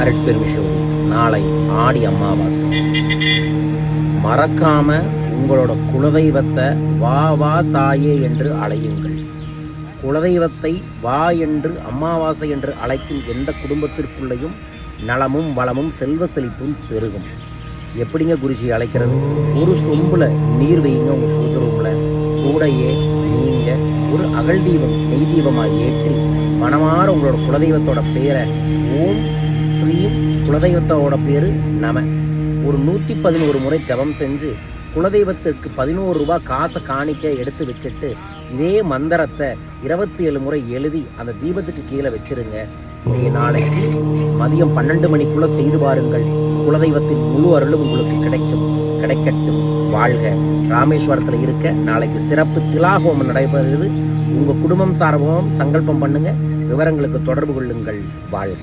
அருட்பெருமிஷோதி நாளை ஆடி அமாவாசை. மறக்காம உங்களோட குலதெய்வத்தை வா வா தாயே என்று அழையுங்கள். குலதெய்வத்தை வா என்று அமாவாசை என்று அழைக்கும் எந்த குடும்பத்திற்குள்ளேயும் நலமும் வளமும் செல்வ செழிப்பும் பெருகும். எப்படிங்க குருஜி அழைக்கிறது? ஒரு சொம்புல நீர் வைங்க உங்கள் பூஜை கூடையே ஒரு அகல் தீபம் நெய் தீபமாக ஏற்றி மனமாற உங்களோட குலதெய்வத்தோட பேரை ஓம் ஸ்ரீ குலதெய்வத்தோட பேர் நம. ஒரு நூற்றி பதினோரு முறை ஜபம் செஞ்சு குலதெய்வத்திற்கு பதினோரு ரூபாய் காசை காணிக்க எடுத்து வச்சுட்டு இதே மந்திரத்தை இருபத்தி ஏழு முறை எழுதி அந்த தீபத்துக்கு கீழே வச்சிருங்க. இன்றைய நாளைக்கு மதியம் பன்னெண்டு மணிக்குள்ளே செய்து பாருங்கள். குலதெய்வத்தின் முழு அருளும் உங்களுக்கு கிடைக்கும். கிடைக்கட்டும். வாழ்க. ராமேஸ்வரத்தில் இருக்க நாளைக்கு சிறப்பு திலாகோமம் நடைபெறுகிறது. உங்கள் குடும்பம் சார்பம் சங்கல்பம் பண்ணுங்க. விவரங்களுக்கு தொடர்பு கொள்ளுங்கள். வாழ்க.